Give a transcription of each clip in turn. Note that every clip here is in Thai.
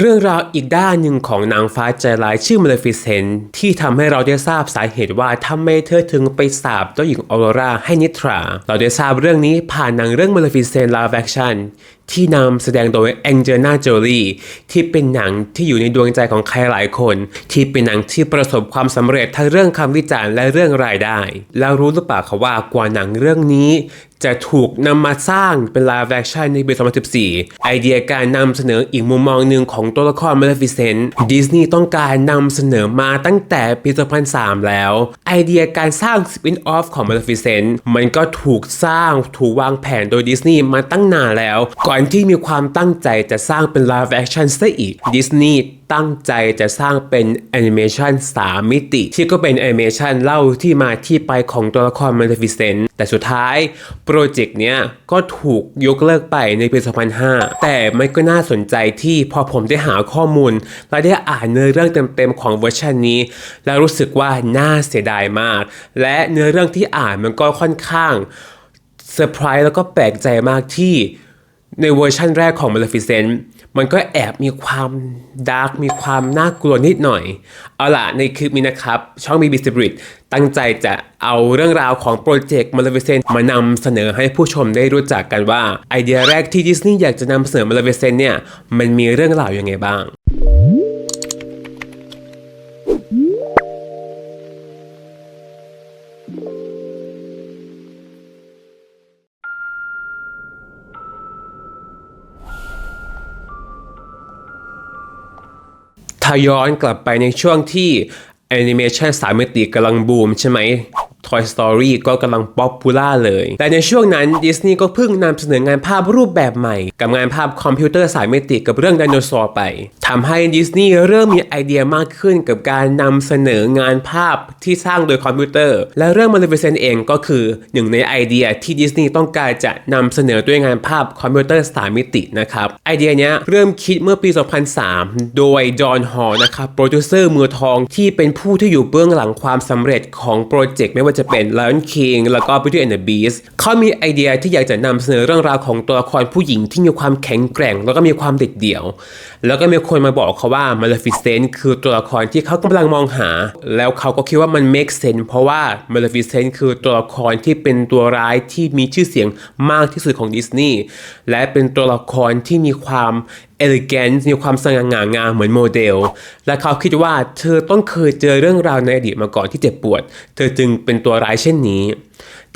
เรื่องราวอีกด้านหนึ่งของนางฟ้าใจร้ายชื่อมาเลฟิเซนที่ทำให้เราได้ทราบสาเหตุว่าทำไมเธอถึงไปสาบเจ้าหญิงออโรราให้นิทรา เราได้ทราบเรื่องนี้ผ่านหนังเรื่องมาเลฟิเซนลาแฟคชั่นที่นำแสดงโดยแองเจลิน่าโจลีที่เป็นหนังที่อยู่ในดวงใจของใครหลายคน ที่เป็นหนังที่ประสบความสำเร็จทั้งเรื่องคำวิจารณ์และเรื่องรายได้ แล้วรู้หรือเปล่าคะว่ากว่าหนังเรื่องนี้ จะถูกนำมาสร้างเป็น live action ในปี 2014 ไอเดียการนำเสนออีกมุมมองหนึ่งของตัวละคร Maleficent ดิสนีย์ต้องการนำเสนอมาตั้งแต่ปี 2003 แล้ว ไอเดียการสร้าง spin off ของ Maleficent มันก็ถูกสร้างถูกวางแผนโดยดิสนีย์มาตั้งนานแล้วก่อนที่มีความตั้งใจจะสร้างเป็น live action ซะอีกดิสนีย์ตั้งใจจะสร้างเป็นแอนิเมชัน3มิติ ที่ก็เป็นแอนิเมชันเล่าที่มาที่ไปของตัวละคร Maleficent แต่สุดท้ายโปรเจกต์เนี้ยก็ถูกยกเลิกไปในปี 2005 แต่มันก็น่าสนใจที่พอผมได้หาข้อมูล และได้อ่านเนื้อเรื่องเต็มๆของเวอร์ชันนี้ แล้วรู้สึกว่าน่าเสียดายมาก และเนื้อเรื่องที่อ่านมันก็ค่อนข้างเซอร์ไพรส์แล้วก็แปลกใจมากที่ ในเวอร์ชันแรกของ Maleficent มันก็แอบมีความดาร์กมีความน่ากลัวนิดหน่อย เอาล่ะ ในคลิปนี้นะครับ ช่องมีบิสบริดตั้งใจจะเอาเรื่องราวของโปรเจกต์ Maleficent มานำเสนอให้ผู้ชมได้รู้จักกันว่า ไอเดียแรกที่ดิสนีย์อยากจะนำเสนอ Maleficent เนี่ย มันมีเรื่องราวยังไงบ้าง ถ้าย้อนกลับไปในช่วงที่แอนิเมชันสามมิติกำลังบูมใช่ไหม Toy Story ก็กำลังป๊อปปูล่าเลย แต่ในช่วงนั้นดิสนีย์ก็เพิ่งนำเสนองานภาพรูปแบบใหม่ กับงานภาพคอมพิวเตอร์สายมิติกับเรื่องไดโนเสาร์ไปทำให้ดิสนีย์เริ่มมีไอเดียมากขึ้นกับการนำเสนองานภาพที่สร้างโดยคอมพิวเตอร์ และเรื่อง Maleficent เองก็คือหนึ่งในไอเดียที่ดิสนีย์ต้องการจะนำเสนอด้วยงานภาพคอมพิวเตอร์สามมิตินะครับไอเดียนี้เริ่มคิดเมื่อปี 2003 โดยจอห์นฮอนะครับโปรดิวเซอร์มือทองที่เป็นผู้ที่อยู่เบื้องหลังความสำเร็จของโปรเจกต์ไม่ว่าจะเป็น Lion King แล้วก็ Beauty and the Beast เขามีไอเดียที่อยากจะนำเสนอเรื่องราวของตัวละครผู้หญิงที่มีความแข็งแกร่ง แล้วก็มีความเด็ดเดี่ยว แล้วก็มีคนมาบอกเขาว่า Maleficent คือตัวละครที่เขากำลังมองหา แล้วเขาก็คิดว่ามัน make sense เพราะว่า Maleficent คือตัวละครที่เป็นตัวร้ายที่มีชื่อเสียงมากที่สุดของดิสนีย์และเป็นตัวละครที่มีความ elegant มีความสง่างามงามเหมือนโมเดล และเขาคิดว่าเธอต้องเคยเจอเรื่องราวในอดีตมาก่อนที่เจ็บปวด เธอจึงเป็นตัวร้ายเช่นนี้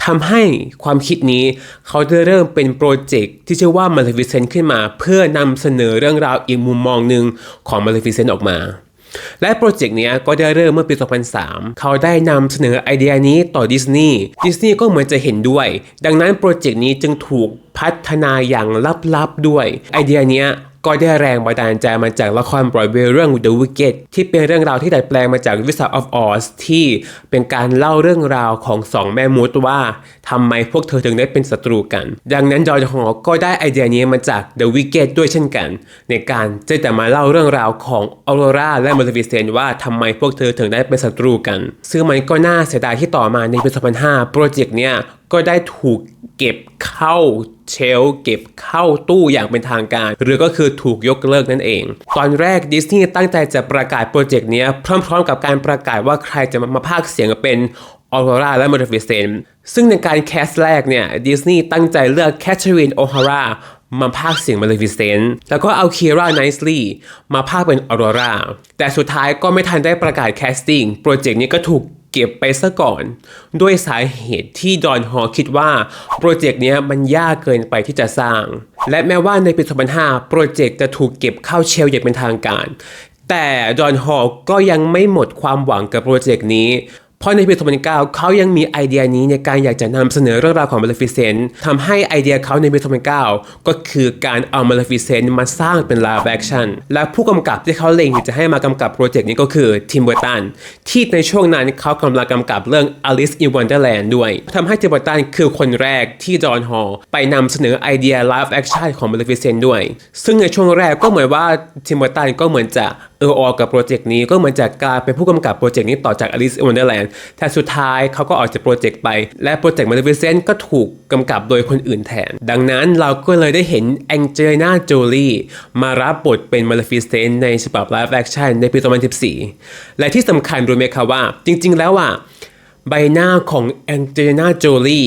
ทำให้ความคิดนี้เขาได้เริ่มเป็นโปรเจกต์ที่ชื่อว่า Maleficent ขึ้นมา เพื่อนำเสนอเรื่องราวอีกมุมมองหนึ่งของ Maleficent ออกมาและโปรเจกต์นี้ก็ได้เริ่มเมื่อปี 2003 เขาได้นำเสนอไอเดียนี้ต่อดิสนีย์ดิสนีย์ก็เหมือนจะเห็นด้วย ดังนั้นโปรเจกต์นี้จึงถูกพัฒนาอย่างลับๆด้วย ไอเดียนี้ ก็ได้แรงบันดาลใจมาจากละครบรอดเวย์เรื่อง The Wicked ที่เป็นเรื่องราวที่ดัดแปลงมาจาก Wizard of Oz ที่เป็นการเล่าเรื่องราวของสองแม่มดว่าทำไมพวกเธอถึงได้เป็นศัตรูกัน ดังนั้นจอร์จฮอก็ได้ไอเดียนี้มาจาก The Wicked ด้วยเช่นกัน ในการจะแต่มาเล่าเรื่องราวของออโรราและมาเลฟิเซนว่าทำไมพวกเธอถึงได้เป็นศัตรูกัน ซึ่งมันก็น่าเสียดายที่ต่อมาในปี 2005 โปรเจกต์เนี้ยก็ได้ถูกเก็บเข้า เชลเก็บเข้าตู้อย่างเป็นทางการ หรือก็คือถูกยกเลิกนั่นเอง ตอนแรกดิสนีย์ตั้งใจจะประกาศโปรเจกต์นี้พร้อมๆ กับการประกาศว่าใครจะมาพากเสียงเป็นออโรราและมาร์ฟิเซนซึ่งในการแคสแรกเนี่ยดิสนีย์ตั้งใจเลือกแคทเธอรีนโอฮารามาพากเสียงมาเลฟิเซนแล้วก็เอาคีร่าไนส์ลีมาพากเป็นออโรราแต่สุดท้ายก็ไม่ทันได้ประกาศแคสติ้งโปรเจกต์นี้ก็ถูก เก็บไปซะก่อน ด้วยสาเหตุที่ดอนฮอคิดว่า โปรเจกต์นี้มันยากเกินไปที่จะสร้าง และแม้ว่าในปี 2005 โปรเจกต์จะถูกเก็บเข้าเชลอย่างเป็นทางการ แต่ดอนฮอก็ยังไม่หมดความหวังกับโปรเจกต์นี้ เพราะในปี 2009 เขายังมีไอเดียนี้ในการอยากจะนำเสนอเรื่องราวของ Maleficent ทำให้ไอเดียเขาในปี 2009 ก็คือการเอา Maleficent มาสร้างเป็น live action และผู้กำกับที่เขาเล็งจะให้มากำกับโปรเจกต์นี้ก็คือทิมเบอร์ตันที่ในช่วงนั้นเขากำลังกำกับเรื่อง Alice in Wonderland ด้วยทำให้ทิมเบอร์ตันคือคนแรกที่จอห์นฮอลไปนำเสนอไอเดีย live action ของ Maleficent ด้วย ซึ่งในช่วงแรกก็เหมือนว่าทิมเบอร์ตันก็เหมือนจะเออออกับโปรเจกต์นี้ก็เหมือนจากการเป็นผู้กำกับโปรเจกต์นี้ต่อจาก Alice in Wonderland แต่สุดท้ายเขาก็ออกจากโปรเจกต์ไป และโปรเจกต์ Maleficent ก็ถูกกำกับโดยคนอื่นแทน ดังนั้นเราก็เลยได้เห็นแองเจลิน่าโจลีมารับบทเป็น Maleficent ในฉบับ live action ในปี2014 และที่สำคัญรู้ไหมคะว่า จริง ๆ แล้วอะใบหน้าของแองเจลิน่าโจลี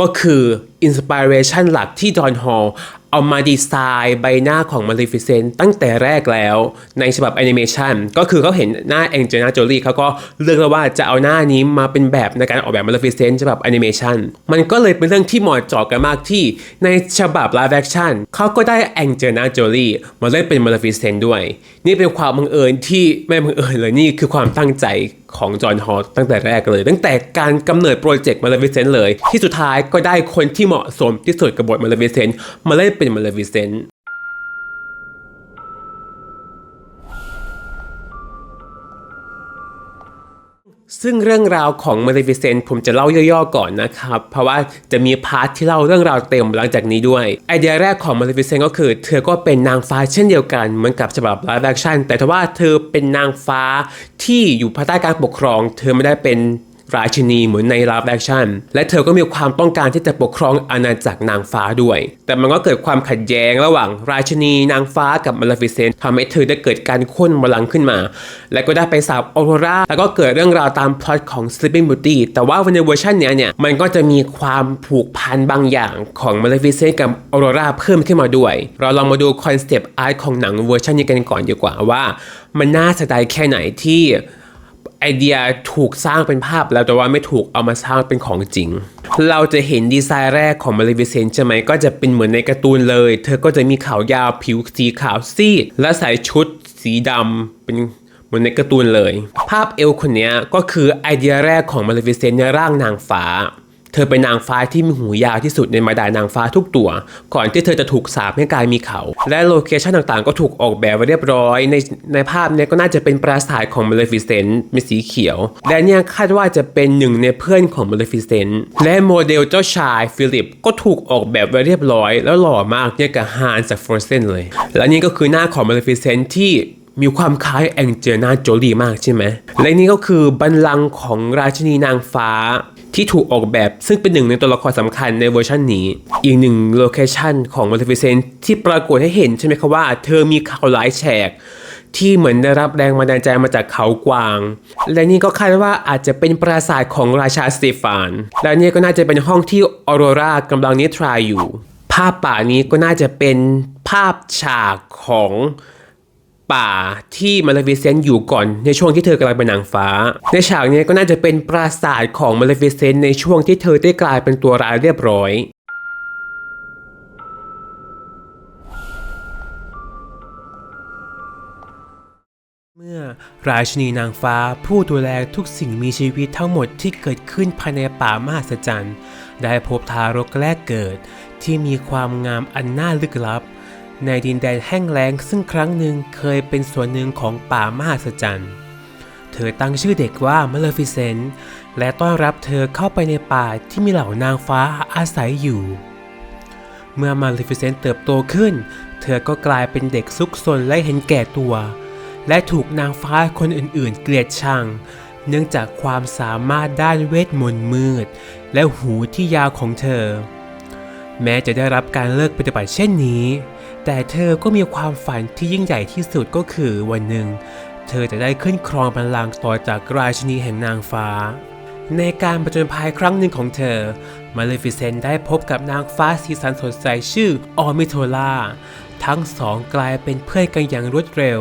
ก็คืออินสปิเรชันหลักที่ดอนฮอล เอามาดีไซน์ใบหน้าของ Maleficent ตั้งแต่แรกแล้วในฉบับแอนิเมชันก็คือเขาเห็นหน้าแองเจลิน่าโจลี่เขาก็เลือกแล้วว่าจะเอาหน้านี้มาเป็นแบบในการออกแบบ Maleficent ฉบับแอนิเมชันมันก็เลยเป็นเรื่องที่เหมาะเจาะกันมากที่ในฉบับ live action เขาก็ได้แองเจลิน่าโจลี่มาเล่นเป็น Maleficent ด้วย นี่เป็นความบังเอิญที่ไม่บังเอิญเลยนี่คือความตั้งใจ ของจอห์นฮอลตั้งแต่แรกเลย ตั้งแต่การกำเนิดโปรเจกต์มาเลวิเซนเลย ที่สุดท้ายก็ได้คนที่เหมาะสมที่สุดกับบทมาเลวิเซนมาเล่นเป็นมาเลวิเซน ซึ่งเรื่องราวของ Maleficent ผมจะเล่าย่อๆก่อนนะครับ เพราะว่าจะมีพาร์ทที่เล่าเรื่องราวเต็มหลังจากนี้ด้วย ไอเดียแรกของ Maleficent ก็คือ เธอก็เป็นนางฟ้าเช่นเดียวกัน เหมือนกับฉบับ live action แต่ทว่าเธอเป็นนางฟ้าที่อยู่ภายใต้การปกครอง เธอไม่ได้เป็น ราชินีเหมือนใน live action และเธอก็มีความต้องการที่จะปกครองอาณาจักรนางฟ้าด้วย แต่มันก็เกิดความขัดแย้งระหว่าง ราชินีนางฟ้ากับมาลาฟิเซนทำให้เธอได้เกิดการค้นบลลังขึ้นมา และก็ได้ไปสาบออโรราแล้วก็เกิดเรื่องราวตามพล็อตของ Sleeping Beauty แต่ว่าในเวอร์ชันเนี้ยเนี่ยมันก็จะมีความผูกพันบางอย่างของมาลาฟิเซนกับออโรราเพิ่มขึ้นมาด้วย เราลองมาดูคอนเซปต์อาร์ตของหนังเวอร์ชันนี้กันก่อนดีกว่าว่า มันน่าเสียดายแค่ไหนที่ ไอเดียถูกสร้างเป็นภาพแล้วแต่ว่าไม่ถูกเอามาสร้างเป็นของจริง เราจะเห็นดีไซน์แรกของมาริวิเซนใช่ไหมก็จะเป็นเหมือนในการ์ตูนเลย เธอก็จะมีขาวยาวผิวสีขาวซีดและใส่ชุดสีดำเป็นเหมือนในการ์ตูนเลย ภาพเอลคนนี้ก็คือไอเดียแรกของมาริวิเซนในร่างนางฟ้า เธอเป็นนางฟ้าที่มีหูยาวที่สุดในบรรดานางฟ้าทุกตัว ก่อนที่เธอจะถูกสาปให้กลายมีเขา และโลเคชันต่างๆ ก็ถูกออกแบบไว้เรียบร้อย ในในภาพเนี้ยก็น่าจะเป็นปราสาทของมาเลฟิเซนต์มีสีเขียว และเนี่ยคาดว่าจะเป็นหนึ่งในเพื่อนของมาเลฟิเซนต์และโมเดลเจ้าชายฟิลิปก็ถูกออกแบบไว้เรียบร้อย แล้วหล่อมากเนี่ยกับฮานจากฟรอเซนเลย และนี่ก็คือหน้าของมาเลฟิเซนต์ที่มีความคล้ายแองเจลินาโจลีมากใช่ไหม และนี่ก็คือบัลลังก์ของราชินีนางฟ้า ที่ถูกออกแบบซึ่งเป็นหนึ่งในตัวละครสำคัญในเวอร์ชันนี้ อีกหนึ่งโลเคชันของ Maleficent ที่ปรากฏให้เห็นใช่ไหมคะว่าเธอมีเขาหลายแฉก ที่เหมือนได้รับแรงบันดาลใจมาจากเขากวาง และนี่ก็คาดว่าอาจจะเป็นปราสาทของราชาสเตฟาน และนี่ก็น่าจะเป็นห้องที่ออโรรากำลังนิทราอยู่ ภาพป่านี้ก็น่าจะเป็นภาพฉากของ ป่าที่มาเลฟิเซนต์อยู่ก่อนในช่วงที่เธอกำลายเป็นนางฟ้า ในฉากนี้ก็น่าจะเป็นปราสาทของมาเลฟิเซนต์ในช่วงที่เธอได้กลายเป็นตัวร้ายเรียบร้อยเมื่อราชินีนางฟ้าผู้ดูแลทุกสิ่งมีชีวิตทั้งหมดที่เกิดขึ้นภายในป่ามหัศจรรย์ ได้พบทารกแรกเกิดที่มีความงามอันน่าลึกลับ ในดินแดนแห้งแล้งซึ่งครั้งหนึ่งเคยเป็นส่วนหนึ่งของป่ามหัศจรรย์ เธอตั้งชื่อเด็กว่ามาเลฟิเซนต์และต้อนรับเธอเข้าไปในป่าที่มีเหล่านางฟ้าอาศัยอยู่ เมื่อมาเลฟิเซนต์เติบโตขึ้น เธอก็กลายเป็นเด็กซุกซนและเห็นแก่ตัว และถูกนางฟ้าคนอื่นๆ เกลียดชัง เนื่องจากความสามารถด้านเวทมนต์มืด และหูที่ยาวของเธอ แม้จะได้รับการเลิกปฏิบัติเช่นนี้ แต่เธอก็มีความฝันที่ยิ่งใหญ่ที่สุดก็คือวันหนึ่ง เธอจะได้ขึ้นครองบัลลังก์ต่อจากราชินีแห่งนางฟ้า ในการประจนภัยครั้งหนึ่งของเธอ มาเลฟิเซนได้พบกับนางฟ้าสีสันสดใสชื่อออมิโทลาทั้งสองกลายเป็นเพื่อนกันอย่างรวดเร็ว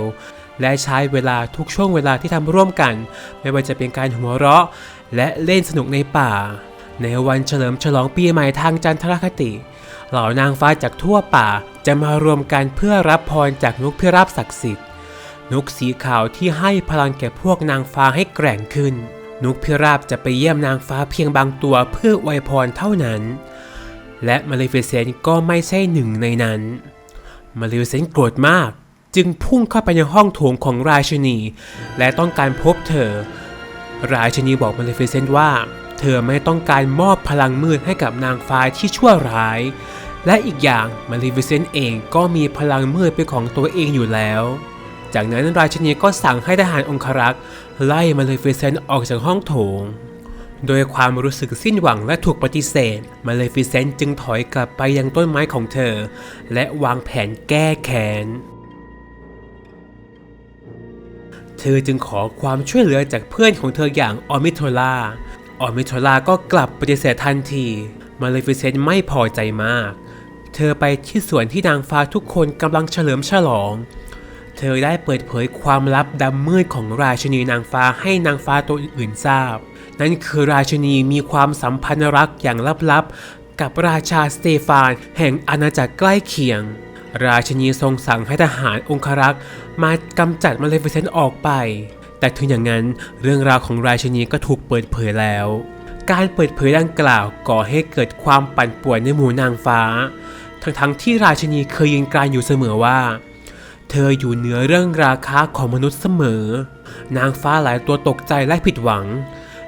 และใช้เวลาทุกช่วงเวลาที่ทำร่วมกัน ไม่ว่าจะเป็นการหัวเราะ และเล่นสนุกในป่า ในวันเฉลิมฉลองปีใหม่ทางจันทรคติเเหล่านางฟ้าจากทั่วป่าจะมารวมกันเพื่อรับพรจากนกพิราบศักดิ์สิทธิ์ นกสีขาวที่ให้พลังแก่พวกนางฟ้าให้แกร่งขึ้น นกพิราบจะไปเยี่ยมนางฟ้าเพียงบางตัวเพื่ออวยพรเท่านั้น และมาเลฟิเซนก็ไม่ใช่หนึ่งในนั้น มาเลฟิเซนโกรธมาก จึงพุ่งเข้าไปในห้องโถงของราชินี และต้องการพบเธอ ราชินีบอกมาเลฟิเซนว่า เธอไม่ต้องการมอบพลังมืดให้กับนางฟ้าที่ชั่วร้าย และอีกอย่างมาเลฟิเซนเองก็มีพลังมืดเป็นของตัวเองอยู่แล้ว จากนั้นราชินีก็สั่งให้ทหารองครักษ์ไล่มาเลฟิเซนออกจากห้องโถง โดยความรู้สึกสิ้นหวังและถูกปฏิเสธ มาเลฟิเซนจึงถอยกลับไปยังต้นไม้ของเธอ และวางแผนแก้แค้นเธอจึงขอความช่วยเหลือจากเพื่อนของเธออย่างออมิโทลาออมิโทลาก็กลับปฏิเสธทันที มาเลฟิเซนไม่พอใจมาก เธอไปที่สวนที่นางฟ้าทุกคนกำลังเฉลิมฉลอง เธอได้เปิดเผยความลับดำมืดของราชินีนางฟ้าให้นางฟ้าตัวอื่นทราบ นั่นคือราชินีมีความสัมพันธ์รักอย่างลับๆ กับราชาสเตฟาน แห่งอาณาจักรใกล้เคียง ราชินีทรงสั่งให้ทหารองครักษ์มากำจัดมาเลฟิเซนต์ออกไป แต่ถึงอย่างนั้นเรื่องราวของราชินีก็ถูกเปิดเผยแล้ว การเปิดเผยดังกล่าวก่อให้เกิดความปั่นป่วนในหมู่นางฟ้า ทั้งๆที่ราชนีเคยยืนกรานอยู่เสมอว่า เธออยู่เหนือเรื่องราคาของมนุษย์เสมอ นางฟ้าหลายตัวตกใจและผิดหวัง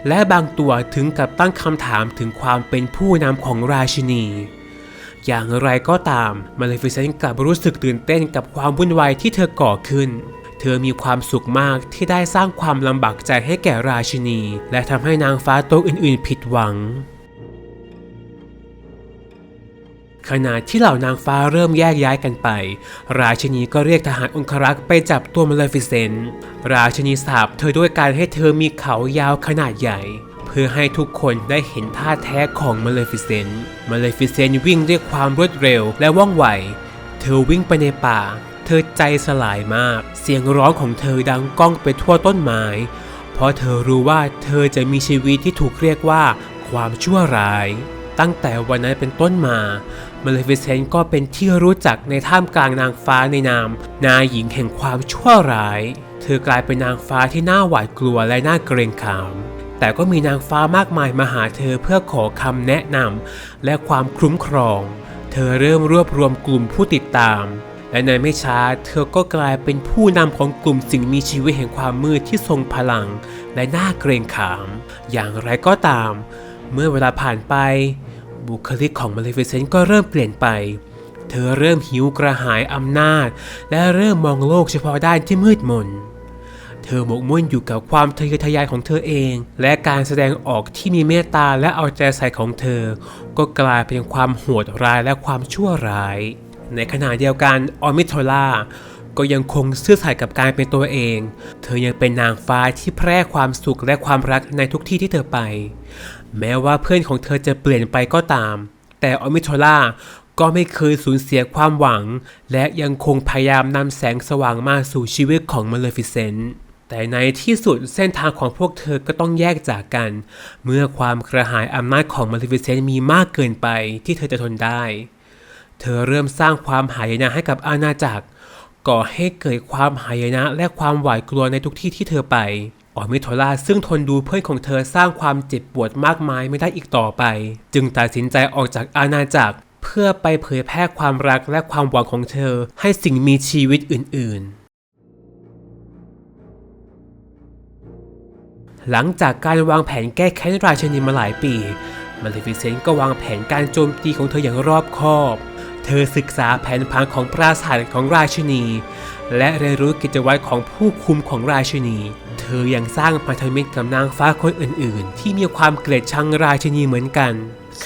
และบางตัวถึงกับตั้งคำถามถึงความเป็นผู้นำของราชินี อย่างไรก็ตามมาเลฟิเซนต์กลับรู้สึกตื่นเต้นกับความวุ่นวายที่เธอก่อขึ้นเธอมีความสุขมากที่ได้สร้างความลำบากใจให้แก่ราชินี และทำให้นางฟ้าตัวอื่นๆ ผิดหวัง ขณะที่เหล่านางฟ้าเริ่มแยกย้ายกันไป ราชินีก็เรียกทหารองครักษ์ไปจับตัวมาเลฟิเซนต์ราชินีสาบเธอด้วยการให้เธอมีเขายาวขนาดใหญ่ เพื่อให้ทุกคนได้เห็นท่าแท้ของมาเลฟิเซนต์มาเลฟิเซนต์วิ่งด้วยความรวดเร็วและว่องไว เธอวิ่งไปในป่า เธอใจสลายมาก เสียงร้องของเธอดังก้องไปทั่วต้นไม้ เพราะเธอรู้ว่าเธอจะมีชีวิตที่ถูกเรียกว่าความชั่วร้าย ตั้งแต่วันนั้นเป็นต้นมา มาเลฟิเซนต์ก็เป็นที่รู้จักในท่ามกลางนางฟ้าในนาม นายหญิงแห่งความชั่วร้าย เธอกลายเป็นนางฟ้าที่น่าหวาดกลัวและน่าเกรงขาม แต่ก็มีนางฟ้ามากมายมาหาเธอเพื่อขอคำแนะนำและความคุ้มครอง เธอเริ่มรวบรวมกลุ่มผู้ติดตาม และในไม่ช้าเธอก็กลายเป็นผู้นำของกลุ่มสิ่งมีชีวิตแห่งความมืดที่ทรงพลัง และน่าเกรงขาม อย่างไรก็ตาม เมื่อเวลาผ่านไป บุคลิกของมาเลฟิเซนต์ก็เริ่มเปลี่ยนไป เธอเริ่มหิวกระหายอำนาจ และเริ่มมองโลกเฉพาะด้านที่มืดมน เธอหมกมุ่นอยู่กับความทะเยอทะยานของเธอเอง และการแสดงออกที่มีเมตตาและเอาใจใส่ของเธอ ก็กลายเป็นความโหดร้ายและความชั่วร้าย ในขณะเดียวกันออมิโทล่าก็ยังคงซื่อสัตย์กับการเป็นตัวเอง เธอยังเป็นนางฟ้าที่แพร่ความสุขและความรักในทุกที่ที่เธอไป แม้ว่าเพื่อนของเธอจะเปลี่ยนไปก็ตาม แต่ออมิโทล่าก็ไม่เคยสูญเสียความหวัง และยังคงพยายามนำแสงสว่างมาสู่ชีวิตของมาเลฟิเซนต์แต่ในที่สุดเส้นทางของพวกเธอก็ต้องแยกจากกัน เมื่อความกระหายอำนาจของมาเลฟิเซนต์มีมากเกินไปที่เธอจะทนได้ เธอเริ่มสร้างความหายนะให้กับอาณาจักร ก่อให้เกิดความหายนะและความหวาดกลัวในทุกที่ที่เธอไป ออมิโทล่าซึ่งทนดูเพื่อนของเธอสร้างความเจ็บปวดมากมายไม่ได้อีกต่อไป จึงตัดสินใจออกจากอาณาจักร เพื่อไปเผยแพร่ความรักและความหวังของเธอให้สิ่งมีชีวิตอื่น ๆหลังจากการวางแผนแก้แค้นราชินีมาหลายปี มาเลฟิเซนต์ก็วางแผนการโจมตีของเธออย่างรอบคอบ เธอศึกษาแผนผังของปราสาทของราชินี และเรียนรู้กิจวัตรของผู้คุมของราชินี เธอยังสร้างพันธมิตรกับนางฟ้าคนอื่น ๆ ที่มีความเกลียดชังราชินีเหมือนกัน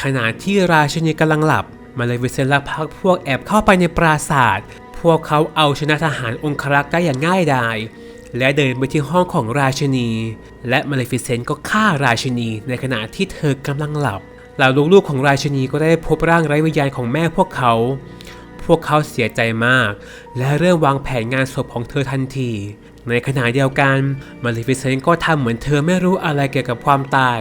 ขณะที่ราชินีกำลังหลับ มาเลวิเซนแลพักพวกแอบเข้าไปในปราสาท พวกเขาเอาชนะทหารองครักษ์ได้อย่างง่ายดายและเดินไปที่ห้องของราชินี และมาเลฟิเซนต์ก็ฆ่าราชินีในขณะที่เธอกำลังหลับ เหล่าลูกๆของราชินีก็ได้พบร่างไร้วิญญาณของแม่พวกเขา พวกเขาเสียใจมาก และเริ่มวางแผนงานศพของเธอทันที ในขณะเดียวกันมาริฟิเซนก็ทำเหมือนเธอไม่รู้อะไรเกี่ยวกับความตาย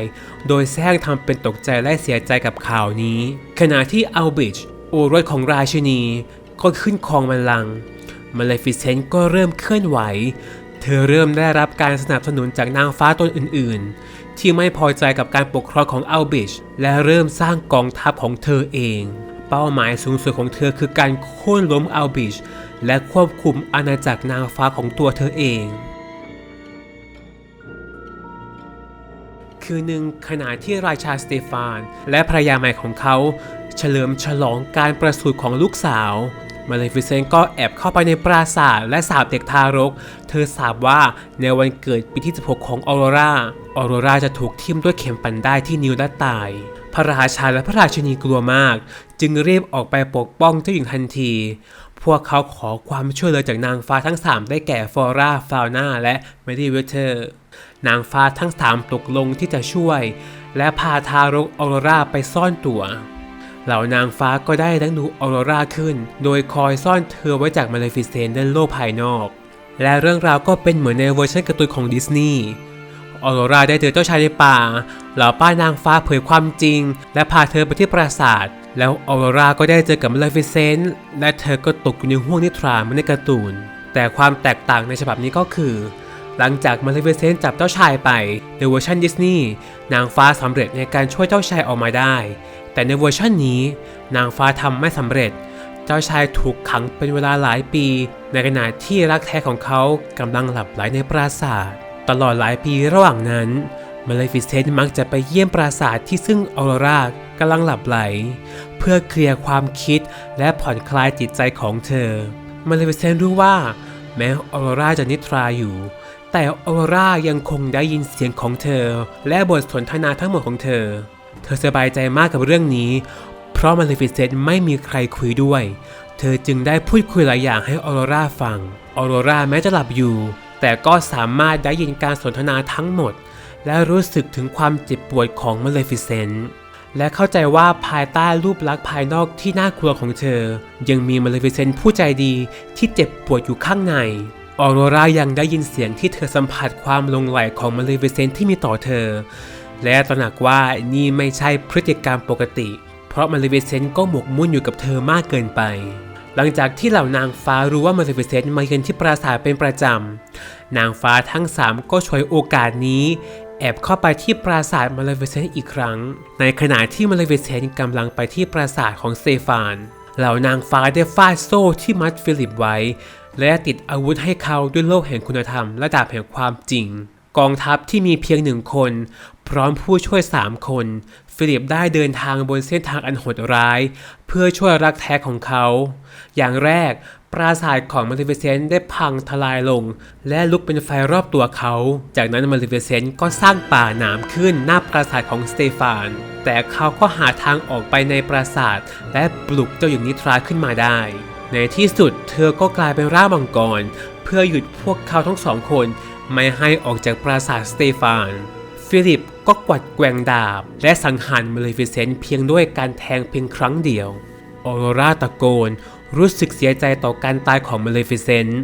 โดยแซงทำเป็นตกใจและเสียใจกับข่าวนี้ ขณะที่อัลบิชโอรสของราชินี ก็ขึ้นครองบัลลังก์มาเลฟิเซนก็เริ่มเคลื่อนไหว เธอเริ่มได้รับการสนับสนุนจากนางฟ้าตนอื่น ๆ ที่ไม่พอใจกับการปกครองของอัลบิชและเริ่มสร้างกองทัพของเธอเอง เป้าหมายสูงสุดของเธอคือการโค่นล้มอัลบิชและควบคุมอาณาจักรนางฟ้าของตัวเธอเอง คืนหนึ่งขณะที่ราชาสเตฟาน และภรรยาใหม่ของเขา เฉลิมฉลองการประสูติของลูกสาว มาเลฟิเซนก็แอบเข้าไปในปราสาทและสาบเด็กทารก เธอสาบว่าในวันเกิดปีที่ 16 ของออโรราออโรราจะถูกทิ่มด้วยเข็มปันได้ที่นิ้วและตาย พระราชาและพระราชินีกลัวมาก จึงรีบออกไปปกป้องเจ้าหญิงทันที พวกเขาขอความช่วยเหลือจากนางฟ้าทั้ง 3 ได้แก่ฟอราฟาวนาและเมดิเวเทอร์ นางฟ้าทั้ง 3 ตกลงที่จะช่วย และพาทารกออโรราไปซ่อนตัว เหล่านางฟ้าก็ได้เลี้งดูออโรราขึ้น โดยคอยซ่อนเธอไว้จากมาเลฟิเซนต์ในโลกภายนอก และเรื่องราวก็เป็นเหมือนในเวอร์ชันการ์ตูนของดิสนีย์ออโรราได้เจอเจ้าชายในป่า เหล่าป้านางฟ้าเผยความจริง และพาเธอไปที่ปราสาท แล้วออโรราก็ได้เจอกับมาเลฟิเซนต์และเธอก็ตกอยู่ในห้วงนิทราเหมือนในการ์ตูน แต่ความแตกต่างในฉบับนี้ก็คือ หลังจากมาเลฟิเซนต์จับเจ้าชายไปในเวอร์ชันดิสนีย์นางฟ้าสำเร็จในการช่วยเจ้าชายออกมาได้ แต่ในเวอร์ชันนี้ นางฟ้าทำไม่สำเร็จ เจ้าชายถูกขังเป็นเวลาหลายปี ในขณะที่รักแท้ของเขากำลังหลับไหลในปราสาท ตลอดหลายปีระหว่างนั้นมาเลฟิเซนต์มักจะไปเยี่ยมปราสาทที่ซึ่งออโรรากำลังหลับไหล เพื่อเคลียร์ความคิดและผ่อนคลายจิตใจของเธอมาเลฟิเซนต์รู้ว่า แม้ออโรราจะนิทราอยู่ แต่ออโรรายังคงได้ยินเสียงของเธอ และบทสนทนาทั้งหมดของเธอ เธอสบายใจมากกับเรื่องนี้ เพราะมาเลฟิเซนต์ไม่มีใครคุยด้วย เธอจึงได้พูดคุยหลายอย่างให้ออโรราฟัง ออโรราแม้จะหลับอยู่ แต่ก็สามารถได้ยินการสนทนาทั้งหมด และรู้สึกถึงความเจ็บปวดของมาเลฟิเซนต์และเข้าใจว่าภายใต้รูปลักษณ์ภายนอกที่น่ากลัวของเธอ ยังมีมาเลฟิเซนต์ผู้ใจดีที่เจ็บปวดอยู่ข้างใน ออโรรายังได้ยินเสียงที่เธอสัมผัสความลงไหลของมาเลฟิเซนต์ที่มีต่อเธอ และตระหนักว่านี่ไม่ใช่พฤติกรรมปกติ เพราะมาเลฟิเซนต์ก็หมกมุ่นอยู่กับเธอมากเกินไป หลังจากที่เหล่านางฟ้ารู้ว่ามาเลฟิเซนต์มาเยือนที่ปราสาทเป็นประจำ นางฟ้าทั้งสามก็ฉวยโอกาสนี้ แอบเข้าไปที่ปราสาทมาเลฟิเซนต์อีกครั้ง ในขณะที่มาเลฟิเซนต์กำลังไปที่ปราสาทของเตฟานเหล่านางฟ้าได้ฟาดโซ่ที่มัดฟิลิปไว้ และติดอาวุธให้เขาด้วยโลกแห่งคุณธรรมและดาบแห่งความจริง กองทัพที่มีเพียงหนึ่งคน พร้อมผู้ช่วยสามคน ฟิลิปได้เดินทางบนเส้นทางอันโหดร้าย เพื่อช่วยรักแท้ของเขา อย่างแรก ปราสาทของมาริเฟเซนได้พังทลายลง และลุกเป็นไฟรอบตัวเขา จากนั้นมาริเฟเซนก็สร้างป่าหนามขึ้นหน้าปราสาทของสเตฟาน แต่เขาก็หาทางออกไปในปราสาท และปลุกเจ้าหญิงนิทราขึ้นมาได้ ในที่สุดเธอก็กลายเป็นร่างมังกร เพื่อหยุดพวกเขาทั้งสองคน ไม่ให้ออกจากปราสาทสเตฟาน ฟิลิปก็กวัดแกว่งดาบ และสังหารมาเลฟิเซนต์เพียงด้วยการแทงเพียงครั้งเดียว ออโรราตะโกน รู้สึกเสียใจต่อการตายของมาเลฟิเซนต์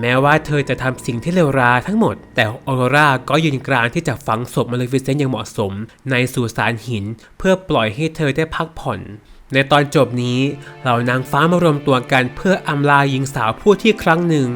แม้ว่าเธอจะทำสิ่งที่เลวร้ายทั้งหมด แต่ออโรราก็ยืนกรานที่จะฝังศพมาเลฟิเซนต์อย่างเหมาะสม ในสุสานหิน เพื่อปล่อยให้เธอได้พักผ่อน ในตอนจบนี้เหล่านางฟ้ามารวมตัวกันเพื่ออำลาหญิงสาวผู้ที่ครั้งหนึ่ง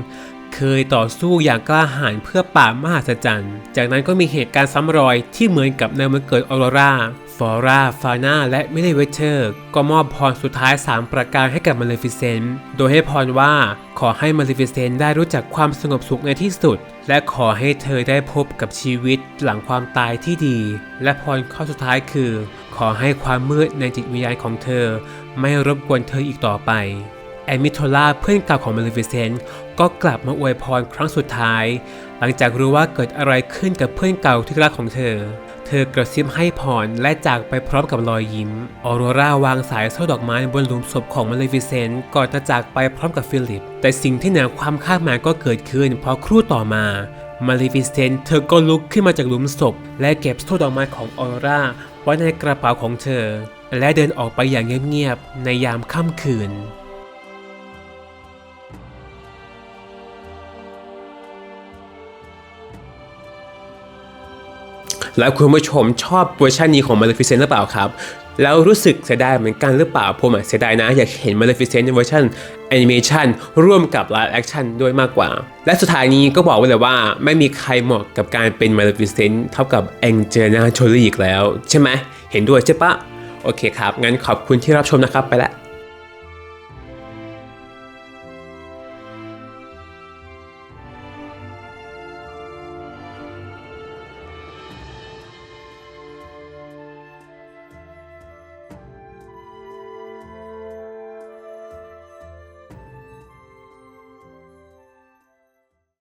เคยต่อสู้อย่างกล้าหาญเพื่อป่ามหัศจรรย์จากนั้นก็มีเหตุการณ์ซ้ำรอยที่เหมือนกับในวันเกิดออโรราฟอราฟานาและมิเลเวเชอร์ ก็มอบพรสุดท้าย 3 ประการให้กับมาเลฟิเซนต์ โดยให้พรว่าขอให้มาเลฟิเซนต์ได้รู้จักความสงบสุขในที่สุด และขอให้เธอได้พบกับชีวิตหลังความตายที่ดี และพรข้อสุดท้ายคือ ขอให้ความมืดในจิตวิญญาณของเธอ ไม่รบกวนเธออีกต่อไป แอมิโทล่าเพื่อนเก่าของมาเลฟิเซนต์ก็กลับมาอวยพรครั้งสุดท้าย หลังจากรู้ว่าเกิดอะไรขึ้นกับเพื่อนเก่าที่รักของเธอ เธอกระซิบให้พรและจากไปพร้อมกับรอยยิ้ม ออโรราวางสายโซ่ดอกไม้บนหลุมศพของมาเลฟิเซนต์ก่อนจะจากไปพร้อมกับฟิลิป แต่สิ่งที่เหนือความคาดหมายก็เกิดขึ้นเพราะครู่ต่อมามาเลฟิเซนต์เธอก็ลุกขึ้นมาจากหลุมศพ และเก็บโซ่ดอกไม้ของออโรราไว้ในกระเป๋าของเธอ และเดินออกไปอย่างเงียบๆในยามค่ำคืน แล้วคุณผู้ชมชอบเวอร์ชันนี้ของ Maleficent หรือเปล่าครับ แล้วรู้สึกเสียดายเหมือนกันหรือเปล่าผมอะเสียดายนะ อยากเห็น Maleficent ในเวอร์ชันแอนิเมชันร่วมกับ Live Action ด้วยมากกว่า และสุดท้ายนี้ก็บอกไว้เลยว่าไม่มีใครเหมาะกับการเป็น Maleficent เท่ากับ Angelina Jolie อีกแล้ว ใช่ไหมเห็นด้วยใช่ปะโอเคครับ งั้นขอบคุณที่รับชมนะครับไปละ